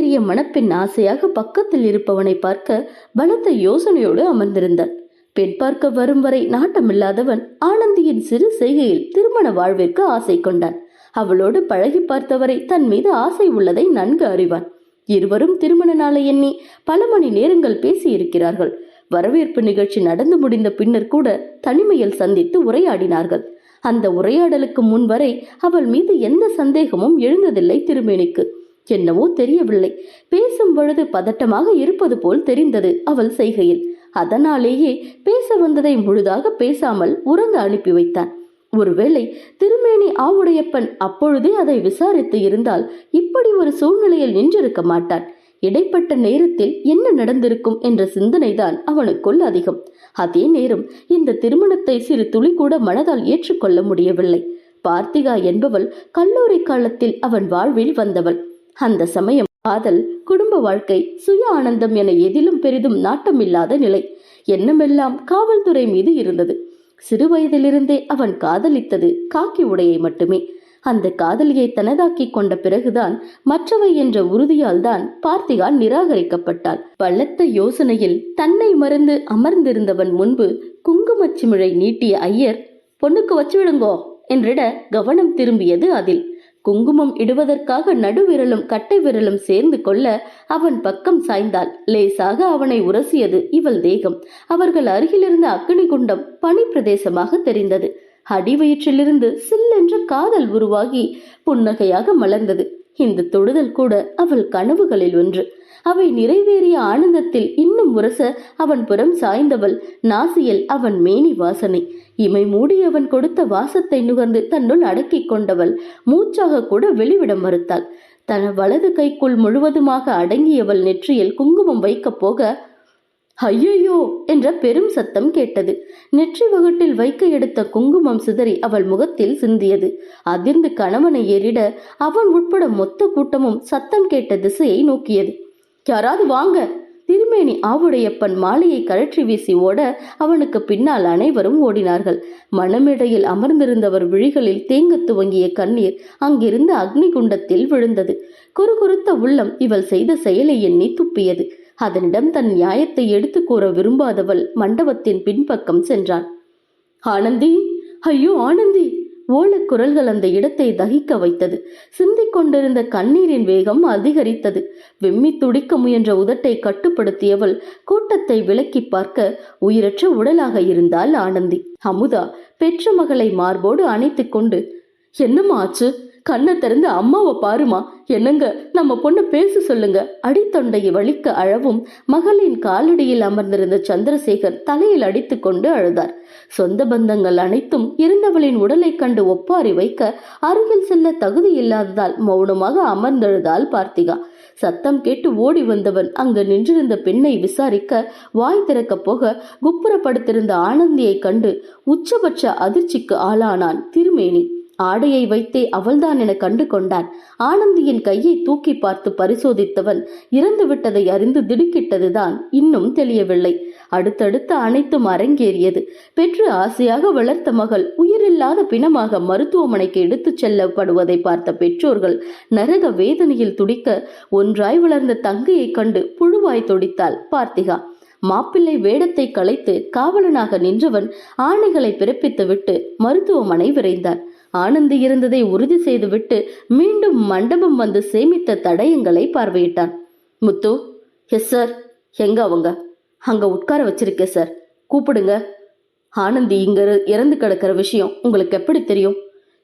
தாலி ஏறிய மணப்பெண் ஆசையாக பக்கத்தில் இருப்பவனை பார்க்க பலத்த யோசனையோடு அமர்ந்திருந்தான் பெண் பார்க்க வரும் வரை நாட்டமில்லாதவன் ஆனந்தியின் சிறு செய்கையில் திருமண வாழ்விற்கு ஆசை கொண்டான். அவளோடு பழகி பார்த்தவரை தன் மீது ஆசை உள்ளதை நன்கு அறிவான். இருவரும் திருமண நாளை எண்ணி பல மணி நேரங்கள் பேசியிருக்கிறார்கள். வரவேற்பு நிகழ்ச்சி நடந்து முடிந்த பின்னர் கூட தனிமையில் சந்தித்து உரையாடினார்கள். அந்த உரையாடலுக்கு முன்வரை அவள் மீது எந்த சந்தேகமும் எழுந்ததில்லை திருமேனிக்கு. என்னவோ தெரியவில்லை. பேசும் பொழுது பதட்டமாக இருப்பது போல் தெரிந்தது அவள் செய்கையில். அதனாலேயே பேச வந்ததை முழுதாக பேசாமல் உறங்க அனுப்பி வைத்தான். ஒருவேளை திருமேனி ஆவுடையப்பன் அப்பொழுதே அதை விசாரித்து இருந்தால் இப்படி ஒரு சூழ்நிலையில் நின்றிருக்க மாட்டான். இடைப்பட்ட நேரத்தில் என்ன நடந்திருக்கும் என்ற சிந்தனைதான் அவனுக்குள் அதிகம். அதே நேரம் இந்த திருமணத்தை சிறு துளி கூட மனதால் ஏற்றுக்கொள்ள முடியவில்லை. பார்த்திகா என்பவள் கல்லூரி காலத்தில் அவன் வாழ்வில் வந்தவள். அந்த சமயம் காதல் குடும்ப வாழ்க்கை சுய ஆனந்தம் என எதிலும் பெரிதும் நாட்டமில்லாத நிலை. எண்ணமெல்லாம் காவல்துறை மீது இருந்தது. சிறு வயதிலிருந்தே அவன் காதலித்தது காக்கி உடையை மட்டுமே. அந்த காதலியை தனதாக்கி கொண்ட பிறகுதான் மற்றவை என்ற உறுதியால் தான் பார்த்திகா நிராகரிக்கப்பட்டாள். பலத்த யோசனையில் தன்னை மறந்து அமர்ந்திருந்தவன் முன்பு குங்குமச்சிமிழை நீட்டிய ஐயர் பொண்ணுக்கு வச்சு விடுங்கோ. என்றிட கவனம் திரும்பியது அதில். குங்குமம் இடுவதற்காக நடுவிரலும் கட்டை விரலும் சேர்ந்து கொள்ள அவன் பக்கம் சாய்ந்தாள். லேசாக அவனை உரசியது இவள் தேகம். அவர்கள் அருகிலிருந்த அக்கினி குண்டம் பனி பிரதேசமாக தெரிந்தது. அடிவயிற்றிலிருந்து சில்லென்று காதல் உருவாகி புன்னகையாக மலர்ந்தது. இந்த தொடுதல் கூட அவள் கனவுகளில் ஒன்று. அவை நிறைவேறிய ஆனந்தத்தில் இன்னும் உரச அவன் புறம் சாய்ந்தவள். நாசியில் அவன் மேனி வாசனை. இமை மூடி அவன் கொடுத்த வாசத்தை நுகர்ந்து தன்னுள் அடக்கிக் கொண்டவள். மூச்சாக கூட வெளிவிட மறுத்தாள். தன் வலது கைக்குள் முழுவதுமாக அடங்கியவள் நெற்றியில் குங்குமம் வைக்கப் போக ஐயையோ! என்ற பெரும் சத்தம் கேட்டது. நெற்றி வகுட்டில் வைக்க எடுத்த குங்குமம் சிதறி அவள் முகத்தில் சிந்தியது. அதிர்ந்து கணவனை ஏறிட அவன் உட்பட மொத்த கூட்டமும் சத்தம் கேட்ட திசையை நோக்கியது. யாராவது வாங்க. திருமேனி ஆவுடையப்பன் மாலையை கழற்றி வீசி ஓட அவனுக்கு பின்னால் அனைவரும் ஓடினார்கள். மணமேடையில் அமர்ந்திருந்தவர் விழிகளில் தேங்க துவங்கிய கண்ணீர் அங்கிருந்த அக்னி குண்டத்தில் விழுந்தது. குறுகுறுத்த உள்ளம் இவள் செய்த செயலை எண்ணி துப்பியது. அதனிடம் தன் நியாயத்தை எடுத்து கூற விரும்பாதவள் மண்டபத்தின் பின்பக்கம் சென்றாள். ஆனந்தி ஐயோ ஆனந்தி! ஓலக்குரல்கள் அந்த இடத்தை தகிக்க வைத்தது. சிந்திக் கொண்டிருந்த கண்ணீரின் வேகம் அதிகரித்தது. வெம்மி துடிக்க முயன்ற உதட்டை கட்டுப்படுத்தியவள் கூட்டத்தை விலக்கி பார்க்க உயிரற்ற உடலாக இருந்தாள் ஆனந்தி. அமுதா பெற்ற மகளை மார்போடு அணைத்துக் கொண்டு என்னம்மா ஆச்சு? கண்ணை திறந்து அம்மாவை பாருமா. என்னங்க நம்ம பொண்ணு பேச சொல்லுங்க. அடித்தொண்டையை வலிக்க அழவும் மகளின் காலடியில் அமர்ந்திருந்த சந்திரசேகர் தலையில் அடித்து கொண்டு அழுதார். சொந்த பந்தங்கள் அனைத்தும் இருந்தவளின் உடலை கண்டு ஒப்பாரி வைக்க அருகில் செல்ல தகுதி இல்லாததால் மௌனமாக அமர்ந்தெழுதாள் பார்த்திகா. சத்தம் கேட்டு ஓடி வந்தவன் அங்கு நின்றிருந்த பெண்ணை விசாரிக்க வாய் திறக்கப் போக குப்புறப்படுத்திருந்த ஆனந்தியை கண்டு உச்சபட்ச அதிர்ச்சிக்கு ஆளானான் திருமேனி. ஆடையை வைத்தே அவள்தான் என கண்டு கொண்டான். ஆனந்தியின் கையை தூக்கி பார்த்து பரிசோதித்தவன் இறந்து விட்டதை அறிந்து திடுக்கிட்டதுதான் இன்னும் தெளியவில்லை. அடுத்தடுத்து அனைத்தும் அரங்கேறியது. பெற்று ஆசையாக வளர்த்த மகள் உயிரில்லாத பிணமாக மருத்துவமனைக்கு எடுத்துச் செல்லப்படுவதை பார்த்த பெற்றோர்கள் நரக வேதனையில் துடிக்க ஒன்றாய் வளர்ந்த தங்கையை கண்டு புழுவாய் துடித்தாள் பார்த்திகா. மாப்பிள்ளை வேடத்தை களைத்து காவலனாக நின்றவன் ஆணைகளை பிறப்பித்துவிட்டு மருத்துவமனை விரைந்தான். ஆனந்தி இருந்ததை உறுதி செய்துவிட்டு மீண்டும் மண்டபம் வந்து சேமித்த தடயங்களை பார்வையிட்டான். முத்து எஸ் சார் எங்க அவங்க? அங்க உட்கார வச்சிருக்கேன் சார். கூப்பிடுங்க. ஆனந்தி இங்க இறந்து கிடக்கிற விஷயம் உங்களுக்கு எப்படி தெரியும்?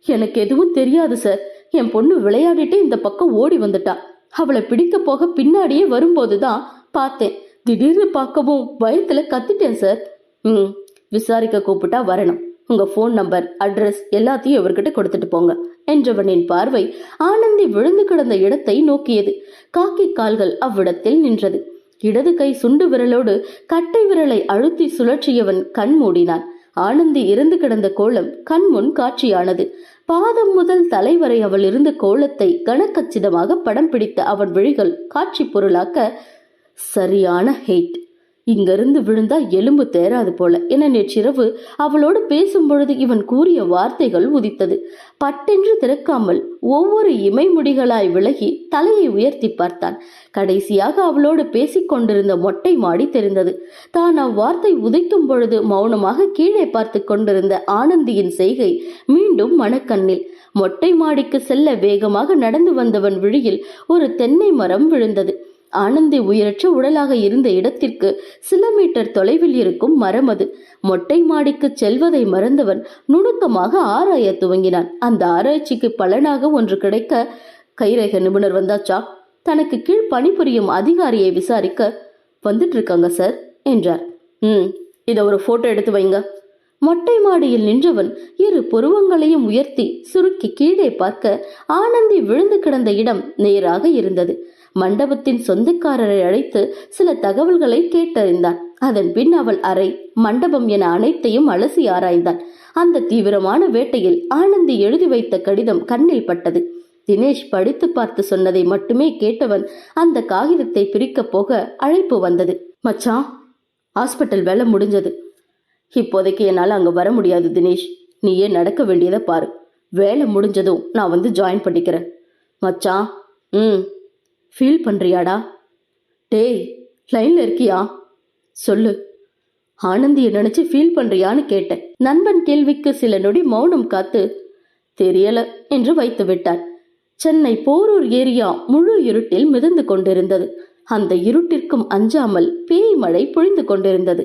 எனக்கு எதுவும் தெரியாது சார். என் பொண்ணு விளையாடிட்டு இந்த பக்கம் ஓடி வந்துட்டா. அவளை பிடிக்க போக பின்னாடியே வரும்போது தான் பார்த்தேன். திடீர்னு பார்க்கவும் பயத்துல கத்திட்டேன் சார். ம் விசாரிக்க கூப்பிட்டா வரணும். உங்க ஃபோன் நம்பர் அட்ரஸ் எல்லாத்தையும் இவர்கிட்ட கொடுத்துட்டு போங்க. என்றவனின் பார்வை ஆனந்தி விழுந்து கிடந்த இடத்தை நோக்கியது. காக்கி கால்கள் அவ்விடத்தில் நின்றது. இடது கை சுண்டு விரலோடு கட்டை விரலை அழுத்தி சுழற்றியவன் கண் மூடினான். ஆனந்தி இறந்து கிடந்த கோலம் கண்முன் காட்சியானது. பாதம் முதல் தலைவரை அவள் இருந்த கோலத்தை கனக்கச்சிதமாக படம் பிடித்த அவன் விழிகள் காட்சி பொருளாக்க சரியான ஹெய்ட் இங்கிருந்து விழுந்தா எலும்பு தேராது போல என நேற்றிரவு அவளோடு பேசும் பொழுது இவன் கூறிய வார்த்தைகள் உதித்தது. பட்டென்று திறக்காமல் ஒவ்வொரு இமைமுடிகளாய் விலகி தலையை உயர்த்தி பார்த்தான். கடைசியாக அவளோடு பேசிக் கொண்டிருந்த மொட்டை மாடி தெரிந்தது. தான் அவ்வார்த்தை உதைக்கும் பொழுது மௌனமாக கீழே பார்த்து கொண்டிருந்த ஆனந்தியின் செய்கை மீண்டும் மனக்கண்ணில். மொட்டை மாடிக்கு செல்ல வேகமாக நடந்து வந்தவன் விழியில் ஒரு தென்னை மரம் விழுந்தது. ஆனந்தி உயிரற்ற உடலாக இருந்த இடத்திற்கு சில மீட்டர் தொலைவில் இருக்கும் மரம் அது. மொட்டை மாடிக்கு செல்வதை மறந்தவன் நுணுக்கமாக ஆராய துவங்கினான். அந்த ஆராய்ச்சிக்கு பலனாக ஒன்று கிடைக்க கைரேக நிபுணர் வந்தாச்சா தனக்கு கீழ் பணிபுரியும் அதிகாரியை விசாரிக்க வந்துட்டு இருக்காங்க சார் என்றார். ம் இதை ஒரு போட்டோ எடுத்து வைங்க. மொட்டை மாடியில் நின்றவன் இரு புருவங்களையும் உயர்த்தி சுருக்கி கீழே பார்க்க ஆனந்தி விழுந்து கிடந்த இடம் நேராக இருந்தது. மண்டபத்தின் சொந்தக்காரரை அழைத்து சில தகவல்களை கேட்டறிந்தான். அதன் பின் அவள் அறை மண்டபம் என அனைத்தையும் அலசி ஆராய்ந்தான். அந்த தீவிரமான வேட்டையில் ஆனந்தி எழுதி வைத்த கடிதம் கண்ணில் பட்டது. தினேஷ் படித்து பார்த்து சொன்னதை மட்டுமே கேட்டவன் அந்த காகிதத்தை பிரிக்கப் போக அழைப்பு வந்தது. மச்சான் ஹாஸ்பிட்டல் வேலை முடிஞ்சது. இப்போதைக்கு என்னால் அங்கே வர முடியாது தினேஷ். நீயே நடக்க வேண்டியதை பாரு. வேலை முடிஞ்சதும் நான் வந்து ஜாயின் பண்ணிக்கிறேன். மச்சான் ம். ஃபீல் பண்ணுறியாடா டேய் லைனில் இருக்கியா? சொல்லு. ஆனந்தியை நினைச்சு ஃபீல் பண்றியான்னு கேட்டேன். நண்பன் கேள்விக்கு சில நொடி மௌனம் காத்து தெரியல என்று வைத்து விட்டார் சென்னை போரூர் ஏரியா முழு இருட்டில் மிதந்து கொண்டிருந்தது. அந்த இருட்டிற்கும் அஞ்சாமல் பேய் மழை பொழிந்து கொண்டிருந்தது.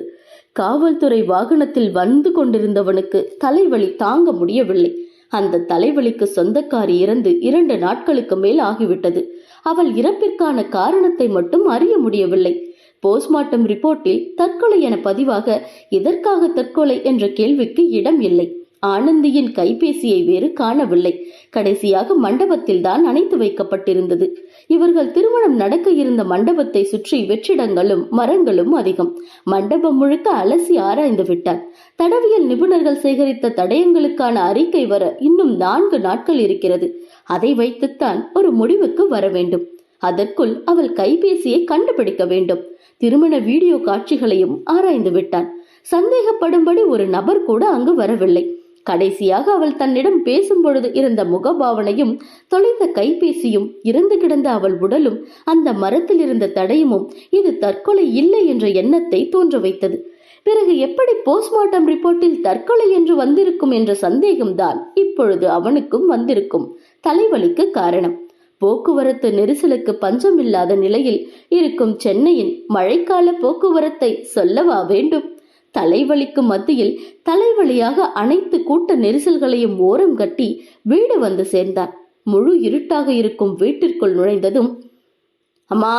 காவல்துறை வாகனத்தில் வந்து கொண்டிருந்தவனுக்கு தலைவலி தாங்க முடியவில்லை. அந்த தலைவலிக்கு சொந்தக்காரி இறந்து இரண்டு நாட்களுக்கு மேல் ஆகிவிட்டது. அவள் இறப்பிற்கான காரணத்தை மட்டும் அறிய முடியவில்லை. போஸ்ட்மார்ட்டம் ரிப்போர்ட்டில் தற்கொலை என பதிவாக எதற்காக தற்கொலை என்ற கேள்விக்கு இடம் இல்லை. ஆனந்தியின் கைபேசியை வேறு காணவில்லை. கடைசியாக மண்டபத்தில் தான் அணைத்து வைக்கப்பட்டிருந்தது. இவர்கள் திருமணம் நடக்க இருந்த மண்டபத்தை சுற்றி வெற்றிடங்களும் மரங்களும் அதிகம். மண்டபம் முழுக்க அலசி ஆராய்ந்து விட்டார். தடவியல் நிபுணர்கள் சேகரித்த தடயங்களுக்கான அறிக்கை வர இன்னும் நான்கு நாட்கள் இருக்கிறது. அதை வைத்துத்தான் ஒரு முடிவுக்கு வர வேண்டும். அதற்குள் அவள் கைபேசியை கண்டுபிடிக்க வேண்டும். திருமண வீடியோ காட்சிகளையும் ஆராய்ந்து விட்டான். சந்தேகப்படும்படி ஒரு நபர் கூட அங்கு வரவில்லை. கடைசியாக அவள் தன்னிடம் பேசும்பொழுது இருந்த முகபாவனையும் தொலைந்த கைபேசியும் இருந்து கிடந்த அவள் உடலும் அந்த மரத்தில் இருந்த தடயமும் இது தற்கொலை இல்லை என்ற எண்ணத்தை தோன்ற வைத்தது. பிறகு எப்படி போஸ்ட்மார்ட்டம் ரிப்போர்ட்டில் தற்கொலை என்று வந்திருக்கும் என்ற சந்தேகம்தான் இப்பொழுது அவனுக்கும் வந்திருக்கும் தலைவலிக்கு காரணம். போக்குவரத்து நெரிசலுக்கு பஞ்சமில்லாத நிலையில் இருக்கும் சென்னையின் மழைக்கால போக்குவரத்தை சொல்லவா வேண்டும்? தலைவலிக்கு மத்தியில் தலைவலியாக அனைத்து கூட்ட நெரிசல்களையும் ஓரம் கட்டி வீடு வந்து சேர்ந்தான் முழு இருட்டாக இருக்கும் வீட்டிற்குள் நுழைந்ததும் அம்மா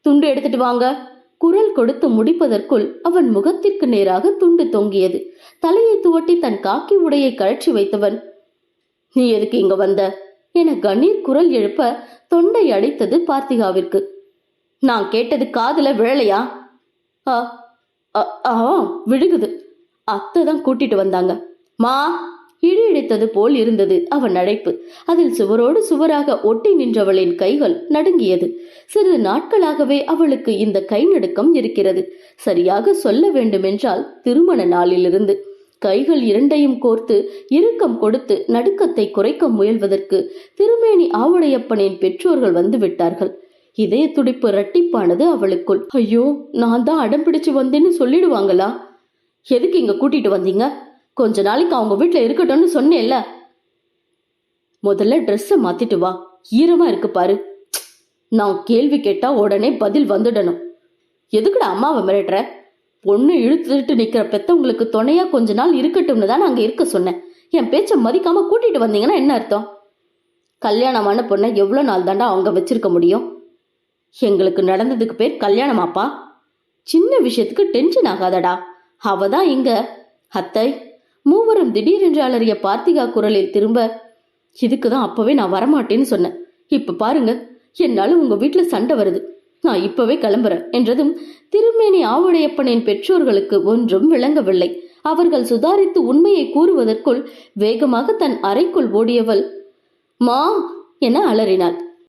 துண்டு எடுத்துட்டு வாங்க. குரல் கொடுத்து முடிப்பதற்குள் அவன் முகத்திற்கு நேராக துண்டு தொங்கியது. தலையை துவட்டி தன் காக்கி உடையை கழற்றி வைத்தவன் நீ எதுக்கு இங்க வந்த? என கணீர் குரல் எழுப்ப தொண்டை அடைத்தது பார்த்திகாவிற்கு. நான் கேட்டது காதல விழலையா? ஆ ஆ விழுகுது. அத்தை தான் கூட்டிட்டு வந்தாங்க. மா இடி இடித்தது போல் இருந்தது அவன் அழைப்பு. அதில் சுவரோடு சுவராக ஒட்டி நின்றவளின் கைகள் நடுங்கியது. சிறிது நாட்களாகவே அவளுக்கு இந்த கை நடுக்கம் இருக்கிறது. சரியாக சொல்ல வேண்டுமென்றால் திருமண நாளிலிருந்து கைகள் இரண்டையும் கோர்த்து இறுக்கம் கொடுத்து நடுக்கத்தை குறைக்க முயல்வதற்கு திருமேனி ஆவுடையப்பனின் பெற்றோர்கள் வந்து விட்டார்கள். இதய துடிப்பு ரெட்டிப்பானது அவளுக்குள். ஐயோ நான் தான் அடம் பிடிச்சு வந்தேன்னு சொல்லிடுவாங்களா? எதுக்கு இங்க கூட்டிட்டு வந்தீங்க? கொஞ்ச நாளைக்கு அவங்க வீட்டுல இருக்கட்டும்னு சொன்னேன்ல. முதல்ல ட்ரெஸ்ஸை மாத்திட்டு வா. ஈரமா இருக்கு பாரு. நான் கேள்வி கேட்டா உடனே பதில் வந்துடணும். எதுக்குடா அம்மாவை மிரட்டுற? பொண்ணு இழுத்துட்டு நிக்கிற பெத்தவங்களுக்கு துணையா கொஞ்ச நாள் இருக்கட்டும்னு தான் அங்க இருக்க சொன்னேன். என் பேச்ச மதிக்காம கூட்டிட்டு வந்தீங்கன்னா என்ன அர்த்தம்? கல்யாணமான பொண்ணை எவ்வளோ நாள் தாண்டா அவங்க வச்சிருக்க முடியும்? எங்களுக்கு நடந்ததுக்கு பேர் கல்யாணமாப்பா சின்ன விஷயத்துக்கு டென்ஷன் ஆகாதடா. அவ தான் இங்க. அத்தை மூவரும் திடீரென்று அலறிய பார்த்திகா குரலில் திரும்ப இதுக்கு தான் அப்பவே நான் வரமாட்டேன்னு சொன்னேன். இப்ப பாருங்க என்னால உங்க வீட்டுல சண்டை வருது. நான் இப்பவே கிளம்புறேன் என்றதும் திருமேனி ஆவுடையப்பனின் பெற்றோர்களுக்கு ஒன்றும் விளங்கவில்லை. அவர்கள் சுதாரித்து உண்மையை கூறுவதற்குள் வேகமாக தன் அறைக்குள் ஓடியவள் மா என அலறினாள்.